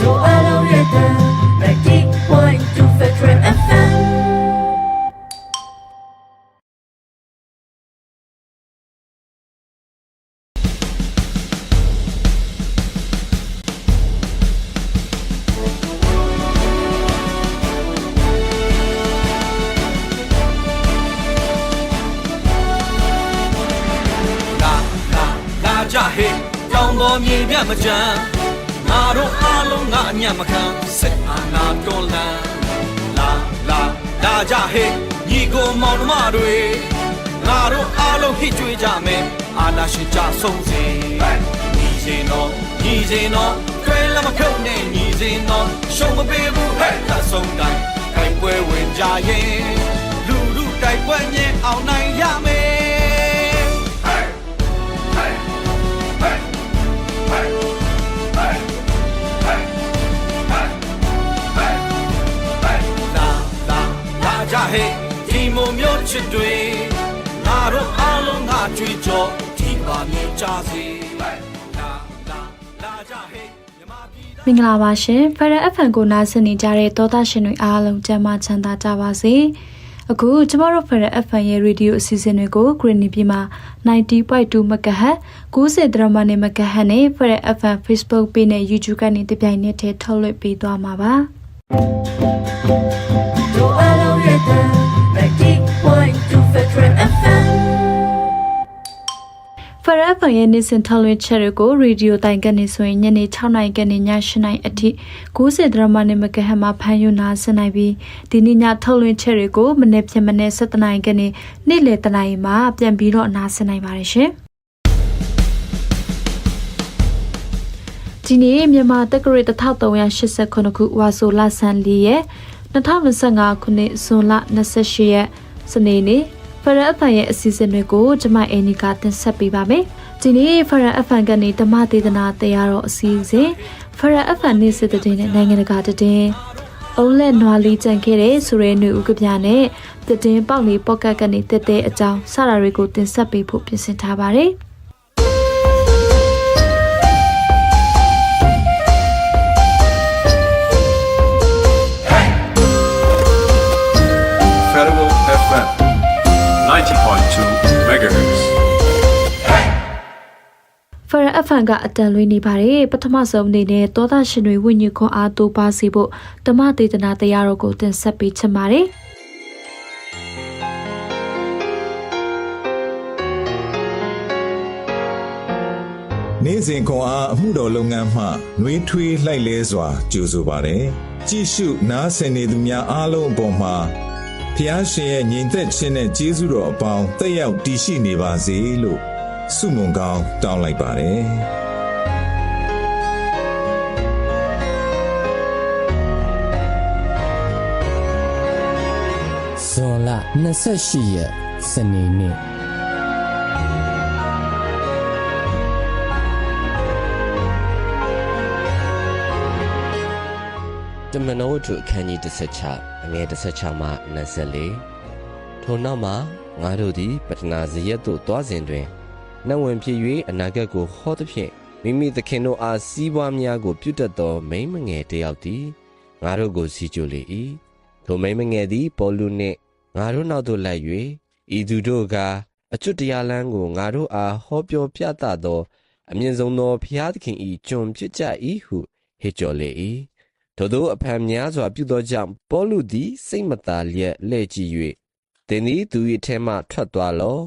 တို့အလုံးရဲ့တန်90.2 Federal လာကြဟေးညီကိုမောင်နှမတွေငါတို့အားလုံးဟစ်ကြွေးကြမယ်အာဏာရှင်ကြဆုံးစေညီစင်တော့ညီစင်တော့တွဲလမခုတ်နဲ့ညီစင်တော့ရှုံးမပေးဘူးဟဲ့သဆုံးတိုင်းတိုက်ပွဲဝင်ကြရင်လူလူတိုက်ပွဲညင်အောင်နိုင်ရမယ် ဒီမုံမျိုးချစ်တွေငါတို့အားလုံးငါကြွေးကြောဒီပါမြင်ကြစေလာလာလာကြဟဲ့မြမပြည်မင်္ဂလာပါရှင်ဖရ FM ကိုနားဆင်နေကြတဲ့သောသားရှင်တွေအားလုံးကျမ်းမာချမ်းသာကြပါစေအခုကျမတို့ဖရ FM ရဲ့ရေဒီယိုအစီအစဉ်တွေကို Green ပြည်မှာ90.2 MHz 90 drama နဲ့ MHz နဲ့ဖရ FM Facebook Page နဲ့ YouTube ကနေတပြိုင်နက်တည်းထုတ်လွှင့်ပေးသွားမှာပါတို့အလုံးရဲ့ တန်90.2 Federal FM ဖရ FM ရဲ့နေ့စဉ်ထုတ်လွှင့်ချက်တွေကိုရေဒီယိုတိုင်ကနေဆိုရင်ညနေ6နာရီကနေည8နာရီအထိ90 drama နဲ့ MHz မှာဖမ်းယူနာဆင်နိုင်ပြီးဒီနေ့ညထုတ်လွှင့်ချက်တွေကိုမနေ့ဖြန်မနေ့7နာရီကနေနေ့လယ်တနာရီမှာပြန်ပြီးတော့နာဆင်နိုင်ပါတယ်ရှင်။ဒီနေ့မြန်မာတက္ကရာ1389ခုဝါဆိုလဆန်လီရဲ့ 2025ခုနှစ်ဇွန်လ28ရက်စနေနေ့ဖရအဖန်ရဲ့အစီအစဉ်တွေကိုကျမအန်နီကတင်ဆက်ပေးပါမယ်။ဒီနေ့ဖရအဖန်ကနေဓမ္မဒေသနာတရားတော်အစီအစဉ်ဖရအဖန်နေ့စစ်တဲ့နဲ့နိုင်ငံတကာတည်အုံးလက်နွားလေးကြံခဲ့တဲ့ဆိုရဲနှုတ်ဥကပြနဲ့တည်င်းပေါက်လေးပေါ့ကတ်ကနေတက်တဲ့အကြောင်းစတာတွေကိုတင်ဆက်ပေးဖို့ပြင်ဆင်ထားပါတယ်။ megahertz. ဖရအဖန်ကအတန်လွေးနေပါတယ်ပထမဆုံးအနေနဲ့သောသားရှင်တွေဝိညာဉ်ခွန်အားတိုးပါစေဖို့ဓမ္မဒေသနာတရားတော်ကိုတင်ဆက်ပေးချင်ပါတယ်နေ့စဉ်ခွန်အားအမှုတော်လုပ်ငန်းမှနှွေးထွေးလှိုက်လဲစွာကြိုဆိုပါတယ်။ကြည့်ရှုနားဆင်နေသူများအားလုံးအပေါ်မှာ ဖျားရှင်ရဲ့ညီသက်ခြင်းနဲ့ကျေးဇူးတော်အပေါင်းတက်ရောက်တည်ရှိနေပါစေလို့ဆုမွန်ကောင်းတောင်းလိုက်ပါတယ်။ဇွန်လ28ရက်စနေနေ့ တမန်တော်ဝတ္ထုအခန်းကြီး16အငယ်16မှ24ထိုနောက်မှငါတို့သည်ပတနာဇရက်သို့တွားစဉ်တွင်နတ်ဝင်ဖြစ်၍အနာဂတ်ကိုဟောသဖြင့်မိမိသခင်တို့အားစီးပွားများကို ပြုတတ်သောမိန်းမငယ်တစ်ယောက်သည်ငါတို့ကိုစီကြိုလေ၏ထိုမိန်းမငယ်သည်ပေါ်လူနှင့်ငါတို့နောက်သို့လိုက်၍ဤသူတို့ကအကျွတ်တရားလမ်းကိုငါတို့အားဟောပြောပြသသော အမြင့်ဆုံးသောဘုရားသခင်၏ကျွန်ဖြစ်ကြ၏ဟုဟစ်ကြော်လေ၏ ထို့သောအဖန်များစွာပြုသောကြောင့်ပေါလုသည်စိတ်မသာလျက်လှဲ့ကြည့်၍သင်သည်သူ၏ထဲမှထွက်သွားလော့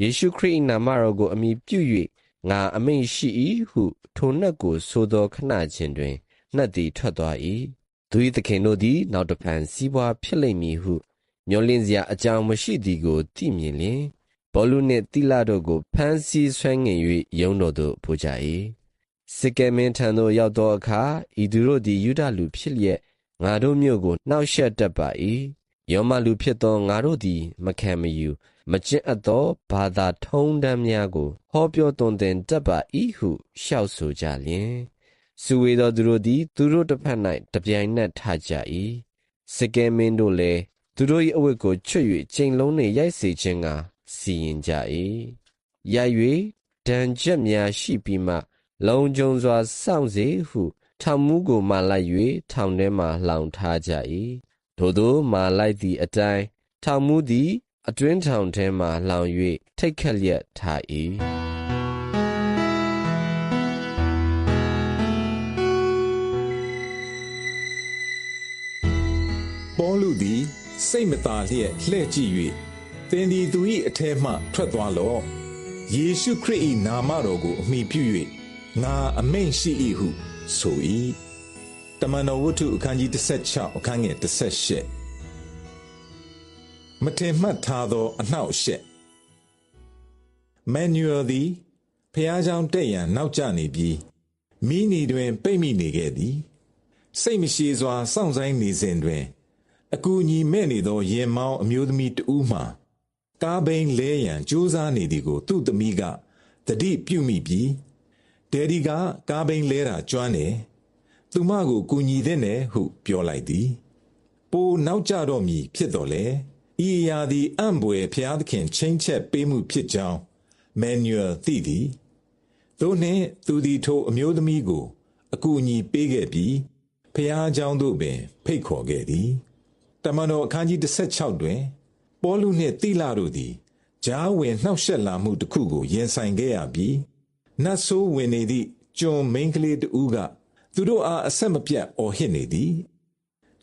ယေရှုခရစ်၏နာမတော်ကိုအမိပြု၍ငါအမိန့်ရှိ၏ဟုထိုနှက်ကိုဆိုသောခဏချင်းတွင်နှက်သည်ထွက်သွား၏သူ၏သခင်တို့သည်နောက်တစ်ဖန်စီးပွားဖြစ်လိမ့်မည်ဟုမျှော်လင့်စရာအကြောင်းမရှိသည်ကိုသိမြင်လျင်ဘောလူနှင့်တိလတို့ကိုဖမ်းဆီးဆွဲငင်၍ယုံတော်သို့ပို့ကြ၏ စစ်ကဲမင်းထံသို့ရောက်သောအခါဤသူတို့သည်ယူဒလူဖြစ်လျက်ငါတို့မြို့ကိုနှောက်ယှက်တတ်ပါ၏ယောမလူဖြစ်သောငါတို့သည် မခံမယူမကျင့်အပ်သောဘာသာထုံးတမ်းများကိုဟောပြောသွန်သင်တတ်ပါ၏ဟုလျှောက်ဆိုကြလျင်စုဝေသောသူတို့သည် သူတို့တစ်ဖက်၌တပြိုင်နက်ထကြ၏စစ်ကဲမင်းတို့လည်းသူတို့၏အဝတ်ကိုချွတ်၍ချိန်လုံးနှင့်ရိုက်စေခြင်းကစီရင်ကြ၏ရိုက်၍ဒဏ်ချက်များရှိပြီးမှ လုံခြုံစွာစောင့်စေဟု ထောင်မူကိုမာလိုက်၍ထောင်ထဲမှလောင်ထားကြ၏ထို့သောမာလိုက်သည့်အတိုင်းထောင်မူသည် အတွင်းထောင်ထဲမှလောင်၍ထိတ်ခက်လျက်ထား၏ပေါလုသည် စိတ်မသာလျက်လှဲ့ကြည့်၍သင်သည်သူ၏အထဲမှထွက်သွားလော့ယေရှုခရစ်၏နာမတော်ကိုအမိပြု၍ ငါအမိန့်ရှိ၏ဟုဆို၏တမန်တော်ဝတ္ထုအခန်းကြီး16အခန်းငယ်18မထင်မှတ်ထားသောအနှောက်အယှက်မန်နျူယ်သည်ဖျားเจ้าတက်ရန်နောက်ကျနေပြီးမိနီတွင်ပိတ်မိနေခဲ့သည် စိတ်မရှိစွာစောင့်ဆိုင်နေစဉ်တွင် အကူအညီမဲ့နေသောရင်မောင်းအမျိုးသမီးတဦးမှကားဘိန်းလဲရန်ကြိုးစားနေသည်ကိုသူ့သမီးကတတိပြုမိပြီး ဒယ်ဒီကကားဘိန်းလဲတာကျွမ်းတယ်သူမကိုကူညီတဲ့နယ်ဟုပြောလိုက်သည်ပိုနောက်ကြတော့မည်ဖြစ်တော်လေဤအရာသည်အံ့ဘွယ်ဖျားသခင်ချင်းချက်ပေးမှုဖြစ်ကြောင်းမန်နျူယ်သိသည် သို့နှင့်သူသည်ထိုအမျိုးသမီးကို အကူအညီပေးခဲ့ပြီးဖះเจ้าသို့ပင်ဖိတ်ခေါ်ခဲ့သည်တမန်တော်အခန်းကြီး16တွင် ပေါလုနှင့်တိလတို့သည်ဂျားဝင်နှောက်ယှက်လာမှုတစ်ခုကိုရင်ဆိုင်ခဲ့ရပြီး နတ်ဆိုးဝင်နေသည့်ကျွန်မိန်းကလေးတစ်ဦးကသူတို့အားအဆက်မပြတ်အော်ဟစ်နေသည်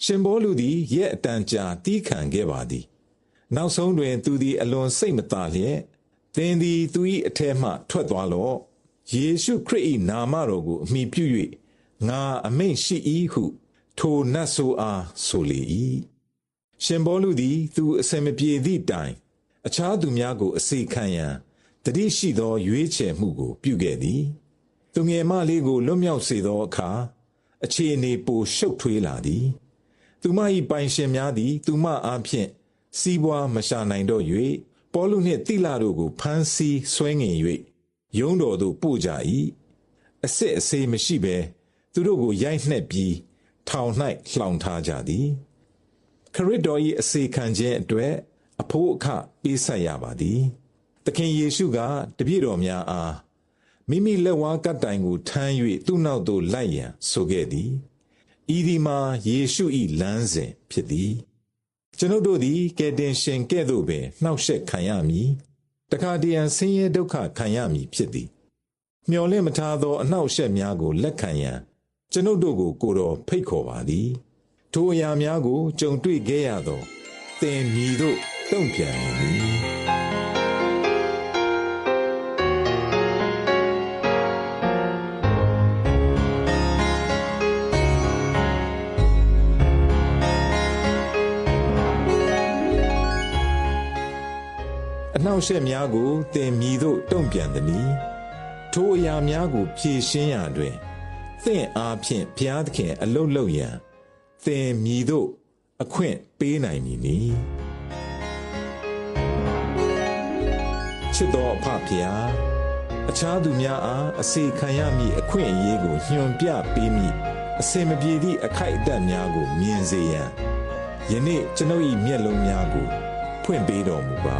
ရှင်ဘောလူသည်ရဲ့အတန်ကြာတီးခံခဲ့ပါသည် နောက်ဆုံးတွင် သူသည်အလွန်စိတ်မသာလျက်သင်သည်သူ၏အထဲမှထွက်သွားလော့ယေရှုခရစ်၏နာမတော်ကိုအမိပြု၍ငါအမိန့်ရှိ၏ဟု ထိုနတ်ဆိုးအားဆိုလေ၏ရှင်ဘောလူသည် သူအစင်မပြေသည့်တိုင် အခြားသူများကိုအစေခံရန် တတိရှိသောရွေးချယ်မှုကို ပြုခဲ့သည်သူငယ်မလေးကိုလွတ်မြောက်စေသောအခါအခြေအနေပိုရှုပ်ထွေးလာသည် သူမ၏ပိုင်ရှင်များသည် သူမအားဖြင့်စီးပွားမရှာနိုင်တော့၍ပေါလုနှင့်တိလတို့ကိုဖမ်းဆီးဆွဲငင်၍ရုံးတော်သို့ပို့ကြ၏အစစ်အဆေးမရှိဘဲသူတို့ကိုရိုက်နှက်ပြီးထောင်၌လှောင်ထားကြသည်ခရစ်တော်၏အစေခံခြင်းအတွက်အဖို့အခပေးဆက်ရပါသည် သခင်ယေရှုကတပည့်တော်များအားမိမိလက်ဝါးကပ်တိုင်ကိုထမ်း၍သူ့နောက်သို့လိုက်ရန်ဆိုခဲ့သည်ဤဒီမှာယေရှု၏လမ်းစဉ်ဖြစ်သည်ကျွန်ုပ်တို့သည်ကယ်တင်ရှင်ကဲ့သို့ပင်နှောက်ယှက်ခံရမည်တခါတရံဆင်းရဲဒုက္ခခံရမည်ဖြစ်သည်မျော်လင့်မထားသောအနှောက်အယှက်များကိုလက်ခံရန်ကျွန်ုပ်တို့ကိုကိုယ်တော်ဖိတ်ခေါ်ပါသည်ထိုအရာများကိုကြုံတွေ့ခဲ့ရသောသင်မြည်တို့တုံ့ပြန်မည် နှောက်အယှက်များကိုသင်မြည်သို့တုံ့ပြန်သည်။ထိုအရာများကို ဖြေရှင်းရာတွင်သင်အားဖြင့်ဘုရားသခင် အလုတ်လုတ်ရန်သင်မြည်သို့ အခွင့်ပေးနိုင်မည်နီ။ချစ်တော်အဖဖျားအခြားသူများအားအစေခံရမည့်အခွင့်အရေးကိုညွှန်ပြပေးမည့်အစင်မပြေသည့်အခိုက်အတန့်များကိုမြင်စေရန်ယနေ့ကျွန်ုပ်၏မျက်လုံးများကို ဖွင့်ပေးတော်မူပါ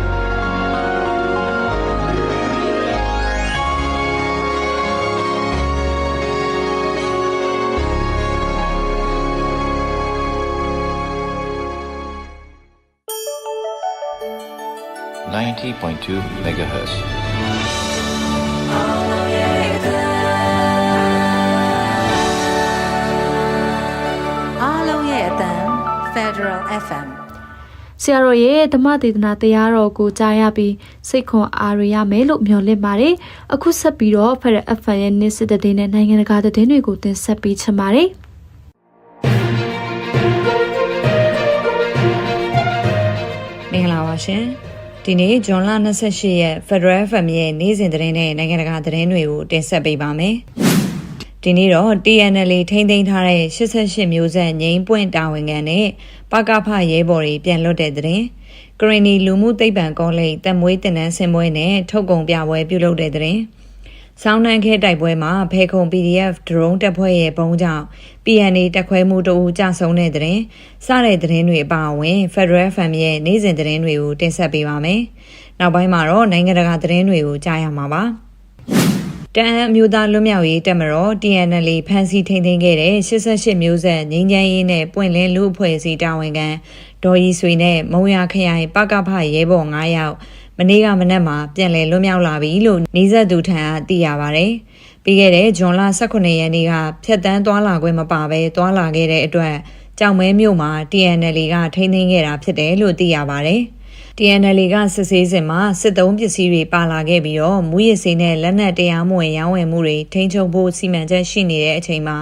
90.2 megahertz. အားလုံးရဲ့အတန် Federal FM ဆရာတော်ရဲ့ဓမ္မဒေသနာတရားတော်ကိုကြားရပြီးစိတ်ခွန်အားရရမယ်လို့မျှော်လင့်ပါတယ်အခုဆက်ပြီးတော့ဖရအဖန်ရဲ့နေ့စစ်တဲ့နဲ့နိုင်ငံတကာသတင်းတွေကိုတင်ဆက်ပေးချင်ပါတယ်မင်္ဂလာပါရှင် ဒီနေ့ဇွန်လ28ရက် Federal FM ရဲ့နေ့စဉ်သတင်းနဲ့နိုင်ငံတကာသတင်းတွေကိုတင်ဆက်ပေးပါမယ်ဒီနေ့တော့ TNL ထိန်းသိမ်းထားတဲ့88မျိုးဆက်ငိမ့်ပွင့်တာဝန်ခံနဲ့ပကဖရဲဘော်တွေပြန်လွတ်တဲ့တဲ့ရင်ကရင်နီလူမှုသိပ္ပံကောလိပ်တက်မွေးတင်နန်းစင်ပွဲနဲ့ထုတ်ကုန်ပြပွဲပြုလုပ်တဲ့တဲ့ရင် ဆောင်းနှန်းခဲတိုက်ပွဲမှာဖေခုံ PDF drone တပ်ဖွဲ့ရဲ့ပုံကြောင့် PNA တက်ခွဲမှုတို့ကြဆုံးတဲ့တဲ့ရင်စတဲ့တဲ့ရင်တွေအပါအဝင် Federal FM ရဲ့နေ့စဉ်တဲ့ရင်တွေကိုတင်ဆက်ပေးပါမယ်။နောက်ပိုင်းမှာတော့နိုင်ငံတကာတဲ့ရင်တွေကိုကြားရမှာပါ။တအန်းအမျိုးသားလွတ်မြောက်ရေးတပ်မတော် TNL ဖမ်းဆီးထိန်းသိမ်းခဲ့တဲ့88မျိုးဆက်ငင်းချမ်းရေးနဲ့ပွင့်လင်းလူအဖွဲ့အစည်းတာဝန်ခံဒေါ်ရီဆွေနဲ့မုံရခရိုင်ပကဖရဲဘော်9ယောက် မနေ့ကမနက်မှာပြန်လည်လွတ်မြောက်လာပြီလို့နေဆက်သူထံကသိရပါဗျ။ပြီးခဲ့တဲ့ဇွန်လ18ရက်နေ့ကဖျက်တမ်းသွားလာခွင့်မပါဘဲသွားလာခဲ့တဲ့အတွက်ကြောင်မဲမြို့မှာ TNL ကထိန်းသိမ်းခဲ့တာဖြစ်တယ်လို့သိရပါဗျ။ TNL ကစစ်ဆေးစဉ်မှာစစ်သုံးပစ္စည်းတွေပါလာခဲ့ပြီးတော့မူရစ်စေးနဲ့လက်နက်တရားမဝင်ရောင်းဝယ်မှုတွေထိန်းချုပ်ဖို့စီမံချက်ရှိနေတဲ့အချိန်မှာ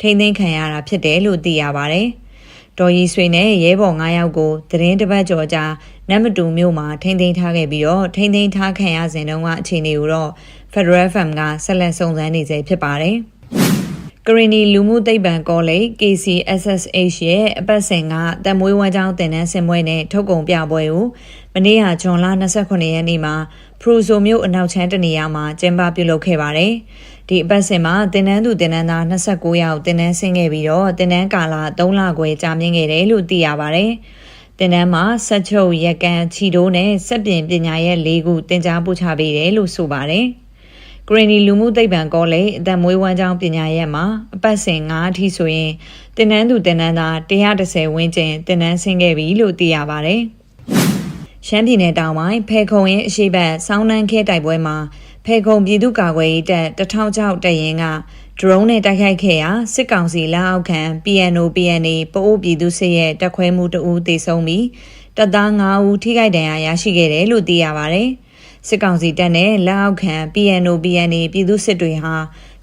ထိန်းသိမ်းခံရတာဖြစ်တယ်လို့သိရပါတယ်။ဒေါ်ရီဆွေနဲ့ရဲဘော်9ယောက်ကိုသတင်းတပတ်ကျော်ကြာ နတ်မတူမြို့မှာထိန်းသိမ်းထားခဲ့ပြီးတော့ထိန်းသိမ်းထားခံရစဉ်တုန်းကအခြေအနေကိုတော့ Federal FM ကဆက်လက်စုံစမ်းနေစေဖြစ်ပါတယ်။ကရင်နီလူမှုသိပ္ပံကောလိပ် KCSSH ရဲ့အပတ်စဉ်ကတမွေးဝမ်းကြောင်းတင်နန်းစင်ပွဲနဲ့ထုတ်ကုန်ပြပွဲကိုမနေ့ကဇွန်လ29ရက်နေ့မှာဖရူဆိုမြို့အနောက်ချမ်းတနေရာမှာကျင်းပပြုလုပ်ခဲ့ပါတယ်။ဒီအပတ်စဉ်မှာတင်နန်းသူတင်နန်းသား29ယောက်တင်နန်းဆင်းခဲ့ပြီးတော့တင်နန်းကာလ3လခွဲကြာမြင့်ခဲ့တယ်လို့သိရပါတယ်။ တင်နန်းမှာဆက်ချုပ်ရက်ကန်ချီတိုးနဲ့စက်ပြင်ပညာရဲ့၄ခုတင် जा ပို့ချပေးတယ်လို့ဆိုပါတယ်။ဂရနီလူမှုသိပ္ပံကောလိပ်အသက်မွေးဝမ်းကြောင်းပညာရပ်မှာအပတ်စဉ်9အထိဆိုရင်တင်နန်းသူတင်နန်းသား130ဝန်းကျင်တင်နန်းဆင်းခဲ့ပြီလို့သိရပါတယ်။ရှမ်းပြည်နယ်တောင်ပိုင်းဖေခုံရင်အရှိတ်ဆောင်းနှန်းခဲတိုက်ပွဲမှာဖေခုံပြည်သူ့ကာကွယ်ရေးတပ်1006တပ်ရင်းက ဒရုန်းနဲ့တိုက်ခိုက်ခဲ့ရာစစ်ကောင်စီလက်အောက်ခံ PNO PNA ပိုအိုးပြည်သူစစ်ရဲ့တပ်ခွဲမှုတအူးတေဆုံးပြီးတပ်သား9ဦးထိခိုက်ဒဏ်ရာရရှိခဲ့တယ်လို့သိရပါတယ်။စစ်ကောင်စီတပ်နဲ့လက်အောက်ခံ PNO PNA ပြည်သူစစ်တွေဟာ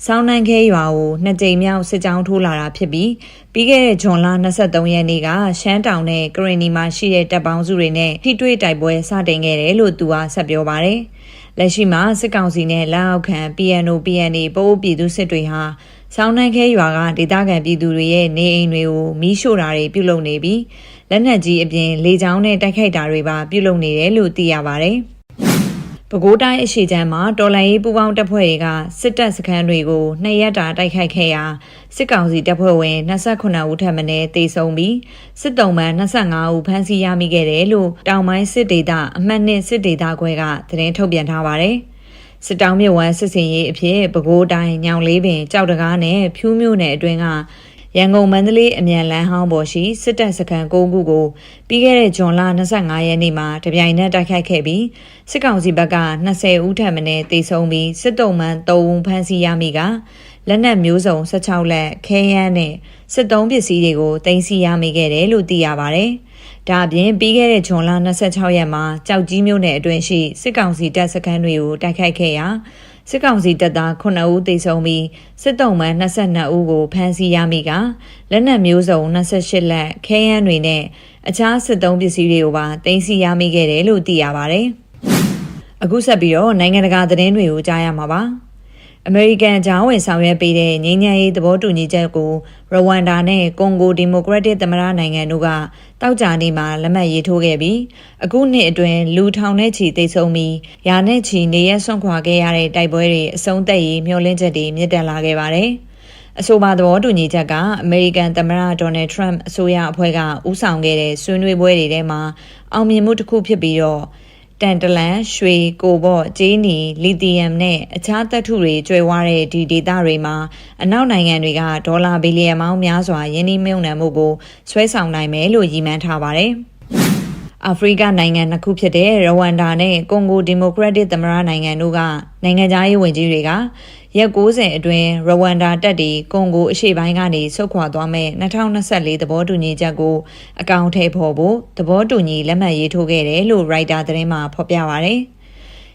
စောင်းနှန်းခဲရွာကိုနှစ်ကြိမ်မြောက်စစ်ကြောင်းထိုးလာတာဖြစ်ပြီးပြီးခဲ့တဲ့ဇွန်လ23ရက်နေ့ကရှမ်းတောင်နဲ့ကရင်နီမှာရှိတဲ့တပ်ပေါင်းစုတွေနဲ့ထိတွေ့တိုက်ပွဲစတင်ခဲ့တယ်လို့သူကဆက်ပြောပါတယ်။ လက်ရှိမှာစစ်ကောင်စီနဲ့လက်အောက်ခံ PNO PNA ပိုးပြည်သူစစ်တွေဟာစောင်းနှန်းခဲရွာကဒေသခံပြည်သူတွေရဲ့နေအိမ်တွေကိုမီးရှို့တာတွေပြုလုပ်နေပြီးလက်နက်ကြီးအပြင်လေကြောင်းနဲ့တိုက်ခိုက်တာတွေပါပြုလုပ်နေတယ်လို့သိရပါတယ်။ ပဲခူးတိုင်းအရှိချမ်းမှာတော်လိုင်းရေးပူးပေါင်းတပ်ဖွဲ့တွေကစစ်တပ်စခန်းတွေကိုနှစ်ရက်တာတိုက်ခိုက်ခဲ့ရာစစ်ကောင်စီတပ်ဖွဲ့ဝင်28ဦးထပ်မံတေဆုံးပြီးစစ်တုံးမှန်25ဦးဖမ်းဆီးရမိခဲ့တယ်လို့တောင်ပိုင်းစစ်ဒေသအမှတ်နှစ်စစ်ဒေသခွဲကသတင်းထုတ်ပြန်ထားပါတယ်။စစ်တောင်းမြဝမ်းစစ်စင်ရေးအဖြစ်ပဲခူးတိုင်းညောင်လေးပင်ကြောက်တကားနဲ့ဖြူးမြို့နယ်အတွင်းက ရန်ကုန်မန္တလေးအမြန်လမ်းဟောင်းပေါ်ရှိစစ်တပ်စခန်း၉ခုကိုပြီးခဲ့တဲ့ဇွန်လ25ရက်နေ့မှာတပြိုင်နက်တိုက်ခိုက်ခဲ့ပြီးစစ်ကောင်စီဘက်က20ဦးထပ်မံတေဆုံးပြီးစစ်တုံးမှန်3ဦးဖမ်းဆီးရမိကလက်နက်မျိုးစုံ16လက်ခဲယမ်းနဲ့စစ်သုံးပစ္စည်းတွေကိုတင်စီရမိခဲ့တယ်လို့သိရပါဗျ။ဒါအပြင်ပြီးခဲ့တဲ့ဇွန်လ26ရက်မှာကြောက်ကြီးမြို့နယ်အတွင်းရှိစစ်ကောင်စီတပ်စခန်းတွေကိုတိုက်ခိုက်ခဲ့ရာ စစ်ကောင်စီတပ်သား9ဦးသေဆုံးပြီးစစ်တုံးမှ22ဦးကိုဖမ်းဆီးရမိကလက်နက်မျိုးစုံ28လက်ခဲယမ်းတွေနဲ့အခြားစစ်သုံးပစ္စည်းတွေကိုပါတင်စီရမိခဲ့တယ်လို့သိရပါဗျ။အခုဆက်ပြီးတော့နိုင်ငံတကာသတင်းတွေကိုကြားရမှာပါ။အမေရိကန်ဂျာဝင်ဆောင်ရွက်ပေးတဲ့ငြိမ်းချမ်းရေးသဘောတူညီချက်ကိုရဝမ်ဒါနဲ့ကွန်ဂိုဒီမိုကရက်တစ်သမ္မတနိုင်ငံတို့က တောက်ကြနေမှာလက်မှတ်ရေးထိုးခဲ့ပြီးအခုနှစ်အတွင်းလူထောင်နဲ့ချီတိတ်ဆုံးပြီးယာနဲ့ချီနေရဆွန့်ခွာခဲ့ရတဲ့တိုက်ပွဲတွေအဆုံးသတ်ရေးမျှော်လင့်ချက်တွေမြင့်တက်လာခဲ့ပါတယ်။အဆိုပါသဘောတူညီချက်ကအမေရိကန်သမ္မတဒေါ်နယ်ထရမ့်အစိုးရအဖွဲ့ကဦးဆောင်ခဲ့တဲ့ဆွေးနွေးပွဲတွေထဲမှာအောင်မြင်မှုတစ်ခုဖြစ်ပြီးတော့ တန်တလန်ရွှေကိုဘော့ဂျင်းနီလီသီယမ်နဲ့အခြားသတ္ထုတွေကျွဲဝါတဲ့ဒီဒေသတွေမှာအနောက်နိုင်ငံတွေကဒေါ်လာဘီလီယံပေါင်းများစွာယင်းနှိမ့်မြုံနှံမှုကိုဆွဲဆောင်နိုင်မယ်လို့ရည်မှန်းထားပါတယ်။အာဖရိကနိုင်ငံနှစ်ခုဖြစ်တဲ့ရဝမ်ဒါနဲ့ကွန်ဂိုဒီမိုကရက်တစ်သမ္မတနိုင်ငံတို့ကနိုင်ငံသားရေးဝန်ကြီးတွေက ရက်90အတွင်းရဝမ်ဒါတပ်တွေကွန်ဂိုအရှေ့ပိုင်းကနေဆုတ်ခွာသွားမဲ့2024သဘောတူညီချက်ကိုအကောင့်ထဲပေါ်ဖို့သဘောတူညီလက်မှတ်ရေးထိုးခဲ့တယ်လို့ရိုက်တာသတင်းမှာဖော်ပြပါဗျ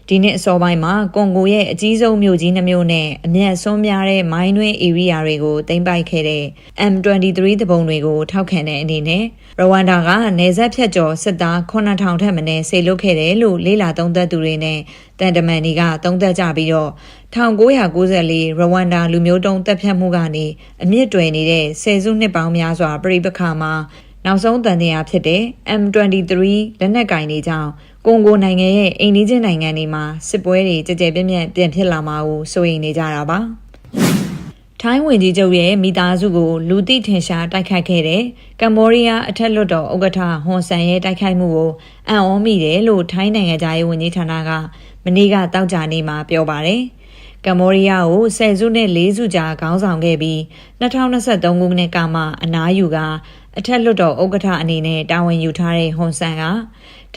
ဒီနှစ်အစောပိုင်းမှာကွန်ဂိုရဲ့အကြီးဆုံးမြို့ကြီးနှမျိုးနဲ့အမျက်ဆုံးများတဲ့မိုင်းတွင်းဧရိယာတွေကိုသိမ်းပိုက်ခဲ့တဲ့ M23 တပုံတွေကိုထောက်ခံတဲ့အနေနဲ့ရဝမ်ဒါကနေဆက်ဖြတ်ကျော်စစ်သား9000ထက်မနည်းဆေလွတ်ခဲ့တယ်လို့လေးလာသုံးသက်သူတွေနဲ့တန်တမန်တွေကသုံးသက်ကြပြီးတော့1994ရဝမ်ဒါလူမျိုးတုံးတပ်ဖြတ်မှုကနေအမြင့်တွယ်နေတဲ့ဆယ်စုနှစ်ပေါင်းများစွာပြိပခါမှာနောက်ဆုံးတန်တရားဖြစ်တဲ့ M23 လက်နက်ကင်တွေကြောင့် ကွန်ဂိုနိုင်ငံရဲ့အိမ်နီးချင်းနိုင်ငံတွေမှာစစ်ပွဲတွေကြကြပြန့်ပြန့်ပြန်ဖြစ်လာမှာကိုစိုးရိမ်နေကြတာပါ။ထိုင်းဝင်ကြီးချုပ်ရဲ့မိသားစုကိုလူသိထင်ရှားတိုက်ခိုက်ခဲ့တဲ့ကမ္ဘောဒီးယားအထက်လွှတ်တော်ဥက္ကဋ္ဌဟွန်ဆန်ရဲ့တိုက်ခိုက်မှုကိုအံ့ဩမိတယ်လို့ထိုင်းနိုင်ငံသားရေးဝန်ကြီးဌာနကမနေ့ကတောက်ကြနေမှာပြောပါတယ်။ကမ္ဘောဒီးယားကိုဆယ်စုနှစ်၄စုကြာခေါင်းဆောင်ခဲ့ပြီး2023ခုနှစ်ကမှအနားယူကအထက်လွှတ်တော်ဥက္ကဋ္ဌအနေနဲ့တာဝန်ယူထားတဲ့ဟွန်ဆန်က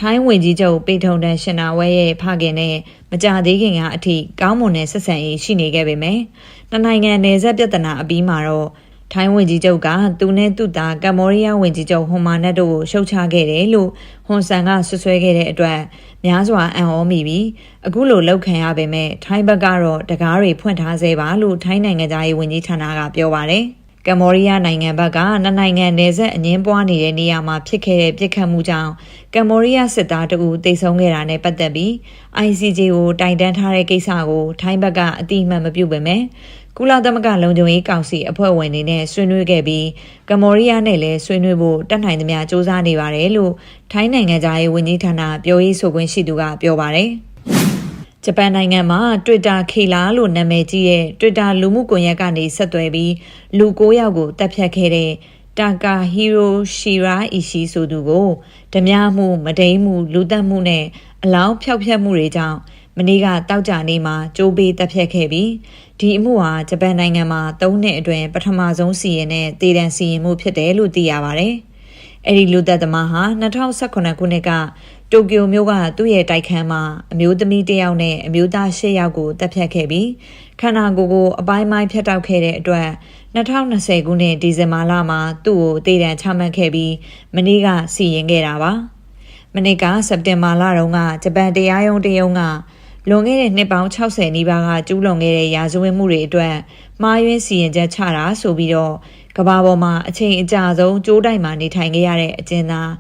ထိုင်းဝင်ကြီးချုပ်ပေထုံတန်ရှင်နာဝဲရဲ့ဖခင်နဲ့မကြသေးခင်ကအထိကောင်းမွန်တဲ့ဆက်ဆံရေးရှိနေခဲ့ပေမယ့်နှစ်နိုင်ငံနယ်စပ်ပြဿနာအပြီးမှာတော့ထိုင်းဝင်ကြီးချုပ်ကသူနဲ့သူ့သားကမ္ဘောဒီးယားဝင်ကြီးချုပ်ဟွန်မာနက်တို့ကိုရှုတ်ချခဲ့တယ်လို့ဟွန်ဆန်ကဆွဆွဲခဲ့တဲ့အတွက်များစွာအံ့ဩမိပြီးအခုလိုလောက်ခံရပေမဲ့ထိုင်းဘက်ကတော့တကားတွေဖွင့်ထားသေးပါလို့ထိုင်းနိုင်ငံသားရေးဝန်ကြီးဌာနကပြောပါတယ် ကမ္ဘောဒီးယားနိုင်ငံဘက်ကနှစ်နိုင်ငံနယ်စပ်အငင်းပွားနေတဲ့နေရာမှာဖြစ်ခဲ့တဲ့ပြစ်ခတ်မှုကြောင့်ကမ္ဘောဒီးယားစစ်သားတအူတိတ်ဆုံးခဲ့တာနဲ့ပတ်သက်ပြီး ICJ ကိုတိုင်တန်းထားတဲ့ကိစ္စကိုထိုင်းဘက်ကအတိအမှန်မပြုပေမဲ့ကုလသမဂ္ဂလုံခြုံရေးကောင်စီအဖွဲ့ဝင်တွေနဲ့ဆွေးနွေးခဲ့ပြီးကမ္ဘောဒီးယားနဲ့လည်းဆွေးနွေးဖို့တတ်နိုင်သမျှစ조사နေပါတယ်လို့ထိုင်းနိုင်ငံသားရေးဝန်ကြီးဌာနပြောရေးဆိုခွင့်ရှိသူကပြောပါတယ်။ ဂျပန်နိုင်ငံမှာ Twitter ခေလာလို့နာမည်ကြီးတဲ့ Twitter လူမှုကွန်ရက်ကနေဆက်သွယ်ပြီးလူ9ယောက်ကိုတပ်ဖြတ်ခဲ့တဲ့တာကာဟီရိုရှီရာအီရှိဆိုသူကိုဓမြမှုမဒိန်မှုလူသက်မှုနဲ့အလောင်းဖျောက်ဖျက်မှုတွေကြောင့်မနေ့ကတောက်ကြနေမှာကြိုးပေးတပ်ဖြတ်ခဲ့ပြီးဒီအမှုဟာဂျပန်နိုင်ငံမှာ၃နှစ်အတွင်းပထမဆုံးစီရင်တဲ့တည်တံစီရင်မှုဖြစ်တယ်လို့သိရပါဗျ။အဲ့ဒီလူသက်သမားဟာ2018ခုနှစ်က တိုကျိုမြို့ကသူ့ရဲ့တိုက်ခန်းမှာအမျိုးသမီးတစ်ယောက်နဲ့အမျိုးသား၈ယောက်ကိုတပ်ဖြတ်ခဲ့ပြီးခန္ဓာကိုယ်ကိုအပိုင်းပိုင်းဖြတ်တောက်ခဲ့တဲ့အတွက်2020ခုနှစ်ဒီဇင်ဘာလမှာသူ့ကိုတည်တံချမှတ်ခဲ့ပြီးမနေ့ကစီရင်ခဲ့တာပါ။မနေ့ကစက်တင်ဘာလတုန်းကဂျပန်တရားရုံးတရုံးကလွန်ခဲ့တဲ့နှစ်ပေါင်း60နီးပါးကကျူးလွန်ခဲ့တဲ့ရာဇဝတ်မှုတွေအတွက်မှားယွင်းစီရင်ချက်ချတာဆိုပြီးတော့ကဘာပေါ်မှာအချိန်အကြာဆုံးကြိုးတိုင်မှာနေထိုင်ခဲ့ရတဲ့အကျဉ်းသား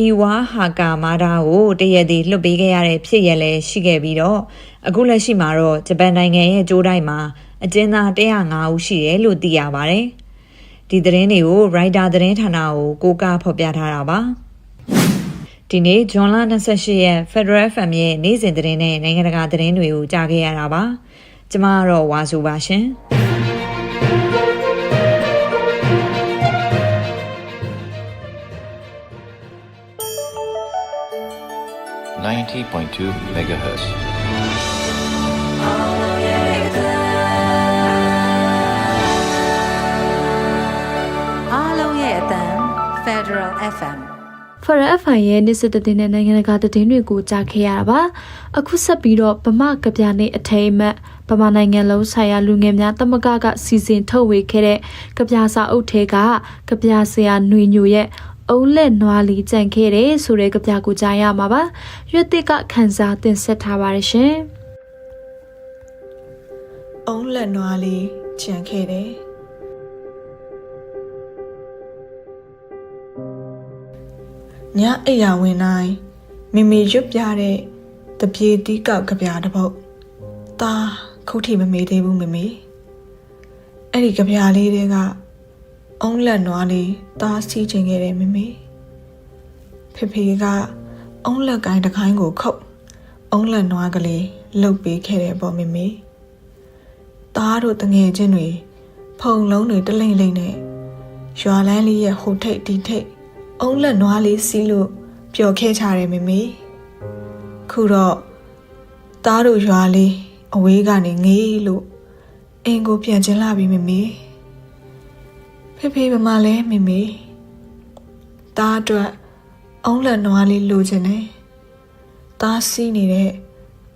အီဝါဟာကာမာဒါကိုတရက်တည်းလွတ်ပေးခဲ့ရတဲ့ဖြစ်ရလဲရှိခဲ့ပြီးတော့အခုလက်ရှိမှာတော့ဂျပန်နိုင်ငံရဲ့ကြိုးတိုင်မှာအကျဉ်းသား105ဦးရှိတယ်လို့သိရပါတယ်။ဒီသတင်းတွေကို Writer သတင်းဌာနကိုကိုးကားဖော်ပြထားတာပါ။ဒီနေ့ဇွန်လ28ရက် Federal FM ရဲ့နေ့စဉ်သတင်းနဲ့နိုင်ငံတကာသတင်းတွေကိုကြားခဲ့ရတာပါ။ကျမကတော့ဝါစုပါရှင်။ 90.2 megahertz. အားလုံးရဲ့အတန် Federal FM FRFI ရဲ့နေ့စစ်တဲ့နဲ့နိုင်ငံတကာသတင်းတွေကိုကြားခဲ့ရတာပါအခုဆက်ပြီးတော့ဗမာကဗျာနေအထိမ်းအမှတ်ဗမာနိုင်ငံလုံးဆိုင်ရာလူငယ်များတမကကစီစဉ်ထုတ်ဝေခဲ့တဲ့ကဗျာစာအုပ်ထဲကကဗျာဆရာຫນွေညိုရဲ့ အုံးလက်နွားလီကြံခဲ့တယ်ဆိုတဲ့ကဗျာကိုကြားရမှာပါရွက်တစ်ကခန်းစားတင်ဆက်ထားပါတယ်ရှင်အုံးလက်နွားလေးခြံခဲ့တယ်ညအိယာဝင်တိုင်းမိမိရွတ်ပြတဲ့တပြေတီးကောက်ကပြားတစ်ပုတ်ตาခုတ်ထိမမေးသေးဘူးမမေအဲ့ဒီကပြားလေးတွေက အုံးလက်နွားလေးตาစီးချင်ခဲ့တယ်မမေဖေဖေကအုံးလက်ကိုင်းတစ်ခိုင်းကိုခုတ်အုံးလက်နွားကလေးလှုပ်ပေးခဲ့တယ်ပေါ့မမေသားတို့တငယ်ချင်းတွေဖုံလုံးတွေတလိမ့်လိမ့်နဲ့ရွာလန်းလေးရဲ့ဟိုထိတ်ဒီထိတ်အုံးလက်နွားလေးစီးလို့ပျော်ခဲ့ကြတယ်မေမေခုတော့သားတို့ရွာလေးအဝေးကနေငေးလို့အင်ကိုပြန်ကျင်လာပြီမေမေ ဖေဖေဗမာလဲမေမေသားအတွက်အုံးလက်နွားလေးလိုချင်တယ်သားစီးနေတဲ့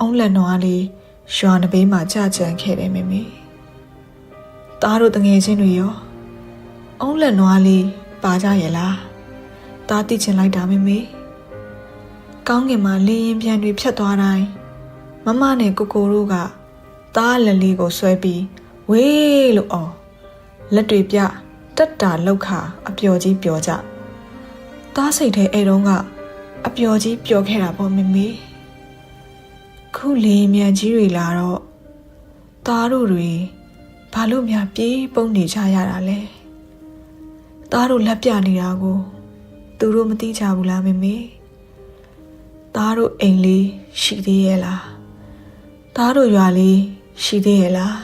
အုံးလက်နွားလေးရွာနဘေးမှာကြာကြံခဲ့တယ်မေမေ။သားတို့တငယ်ချင်းတွေရောအုံးလက်နွားလေးပါကြရဲ့လား။သားတိချင်လိုက်တာမေမေ။ကောင်းကင်မှာလေရင်ပြန်တွေဖြတ်သွားတိုင်းမမနဲ့ကိုကိုတို့ကသားလက်လေးကိုဆွဲပြီးဝေးလို့အော်လက်တွေပြ တက်တာလောက်ခါအပျော်ကြီးပျော်ကြသားစိတ်ထဲအဲတုန်းကအပျော်ကြီးပျော်ခဲ့တာပေါ့မမေခုလေမြန်ကြီးတွေလာတော့သားတို့တွေဘာလို့များပြေးပုန်းနေကြရတာလဲသားတို့လက်ပြနေတာကိုသူတို့မသိကြဘူးလားမေမေသားတို့အိမ်လေးရှိသေးရဲ့လားသားတို့ရွာလေးရှိသေးရဲ့လား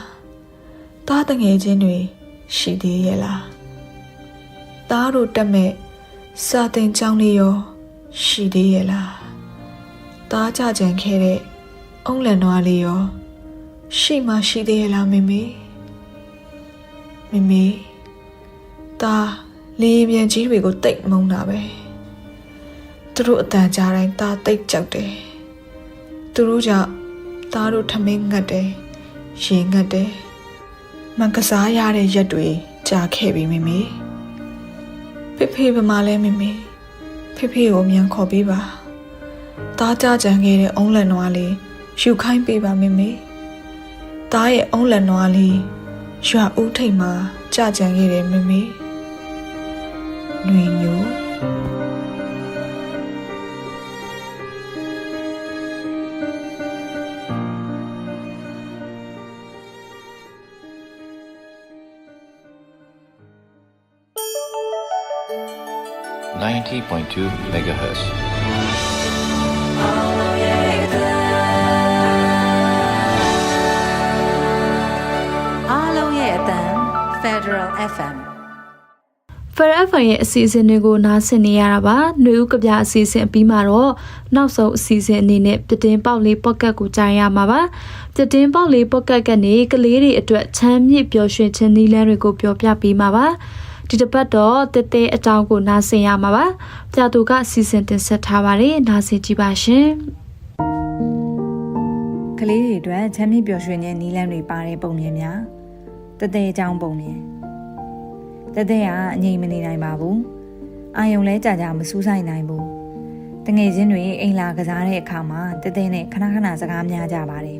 သားတငယ်ချင်းတွေရှိသေးရဲ့လား သားတို့တက်မဲ့စာတင်ကျောင်းလေးရောရှိသေးရဲ့လားသားကြကြံခဲ့တဲ့အုံးလန်နွားလေးရောရှိမှရှိသေးရဲ့လားမေမေမေမေသားလေးမြန်ကြီးတွေကိုတိတ်မုန်းတာပဲသူတို့အတန်ကြားတိုင်းသားတိတ်ကြောက်တယ်သူတို့ကြောင့်သားတို့ထမင်းငတ်တယ်ရေငတ်တယ်မကစားရတဲ့ရက်တွေကြာခဲ့ပြီမေမေ ဖေဖေဗမာလဲမေမေဖေဖေကိုမြန်ခေါ်ပေးပါသားကြကြံခဲ့တဲ့အုံးလန်နွားလေးယူခိုင်းပေးပါမေမေသားရဲ့အုံးလန်နွားလေးရွာဦးထိတ်မှာကြကြံခဲ့တယ်မေမေຫນွေညို 90.2 megahertz. အားလုံးရဲ့အတန် Federal FM Forever ရဲ့အစီအစဉ်တွေကိုနားဆင်နေရတာပါ။ຫນွေဦးကပြအစီအစဉ်အပြီးမှာတော့နောက်ဆုံးအစီအစဉ်အနေနဲ့ပြတင်းပေါက်လေးပေါ့ကတ်ကိုကြားရမှာပါ။ပြတင်းပေါက်လေးပေါ့ကတ်ကနေကလေးတွေအတွက်ချမ်းမြေ့ပျော်ရွှင်ခြင်းနည်းလမ်းတွေကိုပြောပြပေးမှာပါ။ ဒီတစ်ပတ်တော့တဲတဲအကြောင်းကိုနားဆင်ရမှာပါ။ပြသူကအစီအစဉ်တင်ဆက်ထားပါတယ်။နားဆင်ကြည့်ပါရှင်။ကလေးတွေအတွက်ချမ်းမြေ့ပျော်ရွှင်ခြင်းနီးလန်းတွေပါတဲ့ပုံမြင်များတသက်အကြောင်းပုံမြင်တသက်ကအငြိမ်မနေနိုင်ပါဘူးအာယုံလဲကြာကြာမစူးဆိုင်နိုင်ဘူးတငယ်ချင်းတွေအိမ်လာကစားတဲ့အခါမှာတသက်နဲ့ခဏခဏစကားများကြပါတယ်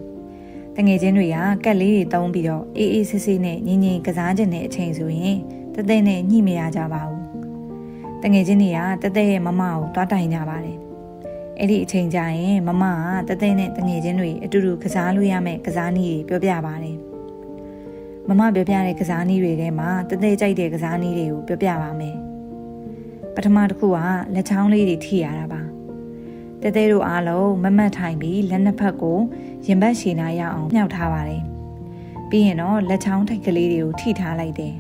တငယ်ချင်းတွေကကက်လေးတွေတုံးပြီးတော့အေးအေးဆေးဆေးနဲ့ငြိမ်ငြိမ်ကစားကြတဲ့အချိန်ဆိုရင် တသက်နဲ့ညှိမရကြပါဘူးတငယ်ချင်းတွေကတသက်ရဲ့မမကိုတွားတိုင်ကြပါတယ်အဲ့ဒီအချိန်ကျရင်မမကတသိန်းနဲ့တငယ်ချင်းတွေအတူတူကစားလို့ရမယ့်ကစားနည်းတွေပြောပြပါတယ်မမပြောပြတဲ့ကစားနည်းတွေထဲမှာတသိကြိုက်တဲ့ကစားနည်းတွေကိုပြောပြပါမယ်ပထမတစ်ခုကလက်ချောင်းလေးတွေထိရတာပါတသိတို့အားလုံးမမတ်ထိုင်ပြီးလက်နှစ်ဖက်ကိုရင်ဘတ်ရှည်နာရအောင်မြှောက်ထားပါတယ်ပြီးရင်တော့လက်ချောင်းထိတ်ကလေးတွေကိုထိထားလိုက်တယ်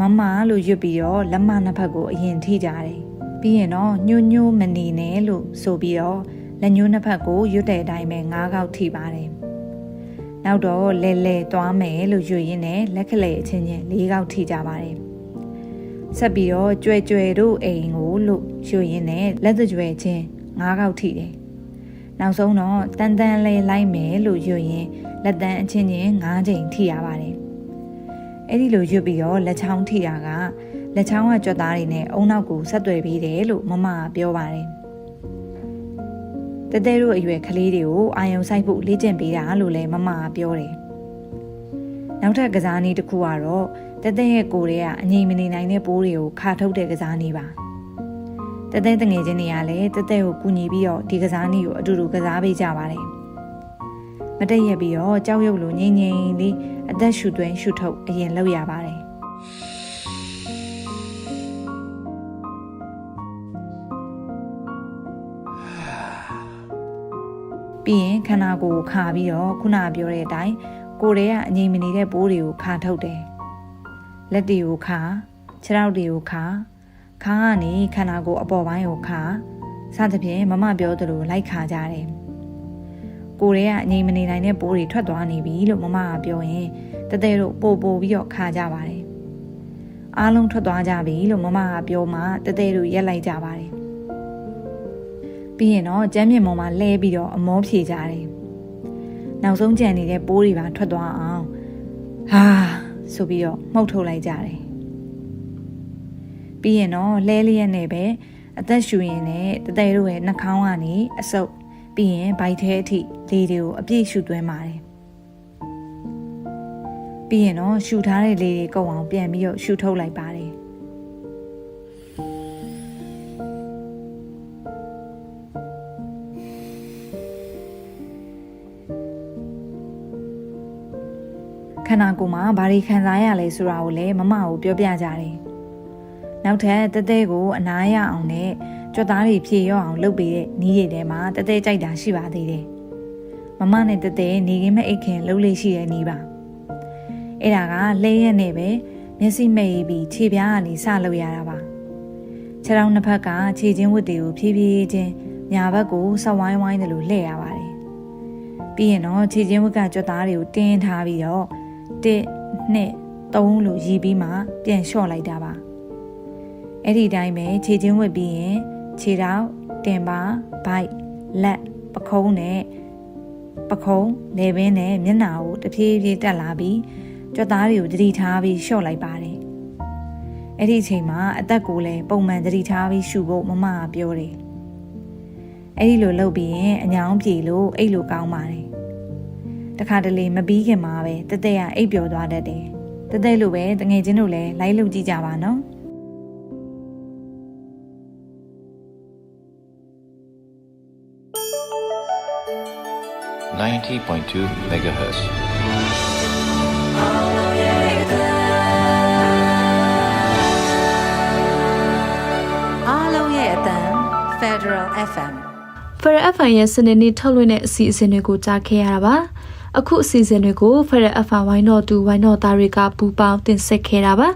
မမလို့ရွတ်ပြီးတော့လက်မနှစ်ဖက်ကိုအရင်ထိကြတယ်ပြီးရင်တော့ညို့ညို့မနေနဲ့လို့ဆိုပြီးတော့လက်ညှိုးနှစ်ဖက်ကိုရွတ်တဲ့အတိုင်းပဲငါးခေါက်ထိပါတယ်။နောက်တော့လဲလဲသွားမယ်လို့ရွရင်းနဲ့လက်ခလေအချင်းချင်း၄ခေါက်ထိကြပါတယ်။ဆက်ပြီးတော့ကြွယ်ကြွယ်တို့အိမ်ကိုလို့ရွရင်းနဲ့လက်သကြွယ်ချင်း၅ခေါက်ထိတယ်။နောက်ဆုံးတော့တန်တန်လဲလိုက်မယ်လို့ရွရင်းလက်တန်းအချင်းချင်း၅ချိန်ထိရပါတယ်။ အဲ့ဒီလိုရွတ်ပြီးတော့လက်ချောင်းထိတာကလက်ချောင်းကကြွက်သားတွေနဲ့အုံနောက်ကိုဆက်သွယ်ပေးတယ်လို့မမကပြောပါတယ်။တတဲတို့အရွယ်ကလေးတွေကိုအာယုံဆိုင်ဖို့လေ့ကျင့်ပေးတာလို့လည်းမမကပြောတယ်။နောက်ထပ်ကစားနည်းတစ်ခုကတော့တတဲရဲ့ကိုယ်တွေကအငြိမ်မနေနိုင်တဲ့ပိုးတွေကိုခါထုတ်တဲ့ကစားနည်းပါ။တတဲတငယ်ချင်းတွေကလည်းတတဲကိုကူညီပြီးတော့ဒီကစားနည်းကိုအတူတူကစားပေးကြပါတယ်။ မတက်ရက်ပြီးတော့ကြောက်ရွံ့လိုငိမ့်ငိမ့်လေးအသက်ရှူသွင်းရှူထုတ်အရင်လုပ်ရပါတယ်။ပြီးရင်ခန္ဓာကိုယ်ကိုခါပြီးတော့ခုနကပြောတဲ့အတိုင်းကိုယ်တွေကအငြိမ်မနေတဲ့ပိုးတွေကိုခါထုတ်တယ်လက်တွေကိုခါခြေထောက်တွေကိုခါခါကနေခန္ဓာကိုယ်အပေါ်ပိုင်းကိုခါစသဖြင့်မမပြောသလိုလိုက်ခါကြတယ် ကိုယ်တွေကအငြိမ်မနေနိုင်တဲ့ပိုးတွေထွက်သွားနေပြီလို့မမကပြောရင်တတဲတို့ပို့ပို့ပြီးတော့ခါကြပါတယ်အားလုံးထွက်သွားကြပြီလို့မမကပြောမှတတဲတို့ရက်လိုက်ကြပါတယ်ပြီးရင်တော့ကျမ်းမြေမုံမှာလဲပြီးတော့အမောဖြေကြတယ်။နောက်ဆုံးကြံနေတဲ့ပိုးတွေပါထွက်သွားအောင်ဟာဆိုပြီးတော့မှုတ်ထုတ်လိုက်ကြတယ်။ပြီးရင်တော့လဲလျက်နဲ့ပဲအသက်ရှူရင်နဲ့တတဲတို့ရဲ့နှာခေါင်းကနေအဆုပ် ပြီးပြီးရင်ဘိုက်ထဲအထိလေတွေကိုအပြည့်ရှူသွင်းပါတယ်ပြီးရင်တော့ရှူထားတဲ့လေတွေကုန်အောင်ပြန်ပြီးတော့ရှူထုတ်လိုက်ပါတယ်ခန္ဓာကိုယ်မှာဘာတွေခံစားရလဲဆိုတာကိုလည်းမမကိုပြောပြကြတယ်။နောက်ထပ်တသေးကိုအနားရအောင်နဲ့ ကြွက်သားတွေဖြည့်ရော့အောင်လုပ်ပေးတဲ့နီးရည်ထဲမှာတသေးကြိုက်တာရှိပါသေးတယ်။မမနဲ့တသေးနေကင်းမဲ့အိတ်ခင်လှုပ်လေးရှိတဲ့နီးပါ။အဲ့ဒါကလဲရက်နဲ့ပဲမျက်စိမိတ်ပြီးခြေပြားကနေစလုပ်ရတာပါ။ခြေထောက်နှစ်ဖက်ကခြေချင်းဝတ်တွေကိုဖြည်းဖြည်းချင်းညာဘက်ကိုဆက်ဝိုင်းဝိုင်းတယ်လို့လှည့်ရပါတယ်။ပြီးရင်တော့ခြေချင်းဝတ်ကကြွက်သားတွေကိုတင်းထားပြီးတော့1 2 3လို့ရည်ပြီးမှပြန်လျှော့လိုက်တာပါအဲ့ဒီတိုင်းပဲခြေချင်းဝတ်ပြီးရင် ခြေထောက်တင်ပါဘိုက်လက်ပခုံးနဲ့ပခုံးလေပင်နဲ့မျက်နှာကိုတဖြည်းဖြည်းတက်လာပြီးကြွက်သားတွေကိုတတိထားပြီးလျှော့လိုက်ပါတယ်အဲ့ဒီအချိန်မှာအသက်ကိုလည်းပုံမှန်တတိထားပြီးရှူဖို့မမကပြောတယ်အဲ့ဒီလိုလုပ်ပြီးရင်အညောင်းပြေလို့အိတ်လိုကောင်းပါတယ်တခါတလေမပြီးခင်မှာပဲတက်တက်ရအိပ်ပျော်သွားတတ်တယ်တက်တက်လိုပဲတငယ်ချင်းတို့လည်းလိုက်လုပ်ကြည့်ကြပါနော် 90.2 megahertz. အားလုံးရဲ့အတန် Federal FM Federal FM ရဲ့စနေနေ့ထုတ်လွှင့်တဲ့အစီအစဉ်တွေကိုကြားခဲ့ရတာပါအခုအစီအစဉ်တွေကို Federal FM ဝိုင်းတော်သူဝိုင်းတော်သားတွေကပူးပေါင်းတင်ဆက်ခဲ့တာပါ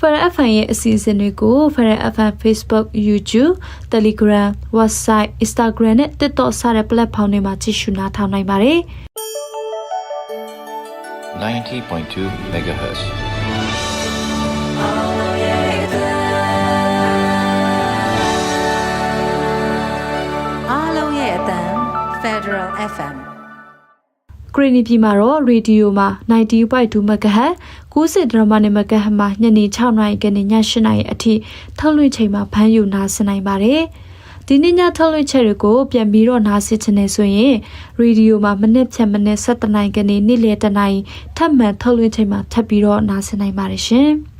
Federal FM ရဲ့အစီအစဉ်တွေကို Federal FM Facebook YouTube Telegram Website Instagram နဲ့ TikTok စတဲ့ platform တွေမှာကြည့်ရှုနားထောင်နိုင်ပါတယ်90.2 megahertz. အားလုံးရဲ့အတန် Federal FM ဂရီနီပြည်မှာတော့ရေဒီယိုမှာ90.2 MHz 90ဒရမနဲ့ MHz မှာညနေ6နာရီကနေည8နာရီအထိထုတ်လွှင့်ချိန်မှာဖမ်းယူနာဆင်နိုင်ပါတယ်။ဒီနေ့ညထုတ်လွှင့်ချက်တွေကိုပြန်ပြီးတော့နားဆင်ချင်နေဆိုရင်ရေဒီယိုမှာမနစ်ဖြန်မနစ်7နာရီကနေနေ့လယ်တနာရီထပ်မံထုတ်လွှင့်ချိန်မှာထပ်ပြီးတော့နားဆင်နိုင်ပါတယ်ရှင်။